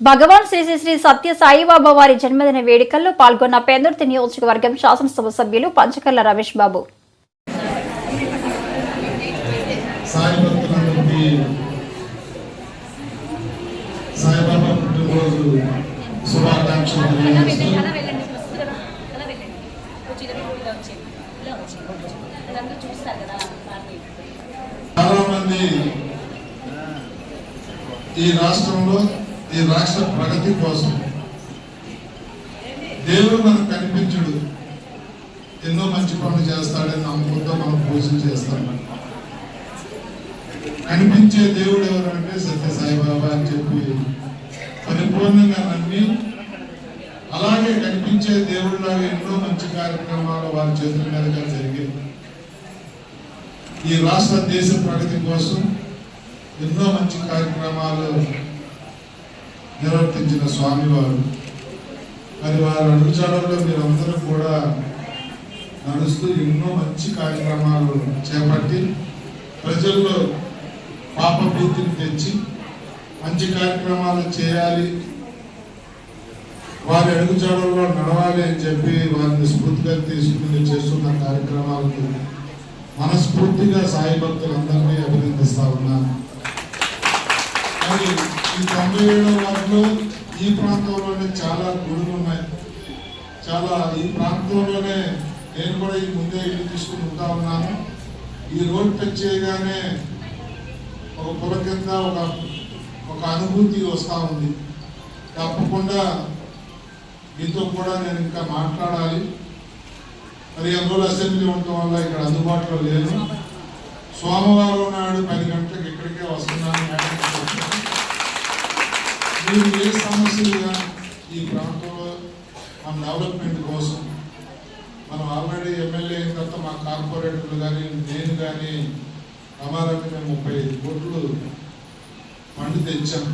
భగవాన్ శ్రీ శ్రీ శ్రీ సత్య సాయిబాబా వారి జన్మదిన వేడుకల్లో పాల్గొన్న పెందుర్తి నియోజకవర్గం శాసనసభ సభ్యులు పంచకర్ల రమేష్ బాబు. చాలా మంది ఈ రాష్ట్రంలో ఈ రాష్ట్ర ప్రగతి కోసం దేవుడు మనకు కనిపించడు. ఎన్నో మంచి పనులు చేస్తాడని నమ్మకంతో మనం పూజలు చేస్తాం. కనిపించే దేవుడు ఎవరంటే సత్యసాయిబాబా అని చెప్పి పరిపూర్ణంగా నమ్మి అలాగే కనిపించే దేవుడిలాగా ఎన్నో మంచి కార్యక్రమాలు వారి చేతుల మీదుగా జరిగాయి. ఈ రాష్ట్ర దేశ ప్రగతి కోసం ఎన్నో మంచి కార్యక్రమాలు నిర్వర్తించిన స్వామివారు. మరి వారి అడుగుజాడల్లో మీరందరూ కూడా నడుస్తూ ఎన్నో మంచి కార్యక్రమాలు చేపట్టి ప్రజల్లో పాప భీతిని తెచ్చి మంచి కార్యక్రమాలు చేయాలి. వారి అడుగుజాడల్లో నడవాలి అని చెప్పి వారిని స్ఫూర్తిగా తీసుకుని చేస్తున్న కార్యక్రమాలకు మనస్ఫూర్తిగా సాయి భక్తులందరినీ అభినందిస్తా ఉన్నాను. ఈ తొంభై ఏడవ వాటిలో ఈ ప్రాంతంలోనే చాలా గుడులు ఉన్నాయి. చాలా ఈ ప్రాంతంలోనే నేను కూడా ఈ ముందే ఇల్లు తీసుకుని ఉంటా ఉన్నాను. ఈ రోడ్ టచ్ చేయగానే ఒక పొల కింద ఒక ఒక అనుభూతి వస్తూ ఉంది. తప్పకుండా మీతో కూడా నేను ఇంకా మాట్లాడాలి. మరి అందులో అసెంబ్లీ ఉండటం వల్ల ఇక్కడ అందుబాటులో లేదు సోమవారం నాడు పది గంటలకు ఇక్కడికే వస్తున్నాను. మేడం మీరు ఏ సమస్యలు కానీ ఈ ప్రాంతంలో మన డెవలప్మెంట్ కోసం మనం ఆల్రెడీ ఎమ్మెల్యే అయిన తర్వాత మా కార్పొరేటర్లు కానీ నేను కానీ రమారమి మేము ముప్పై ఐదు కోట్లు ఫండ్ తెచ్చాం.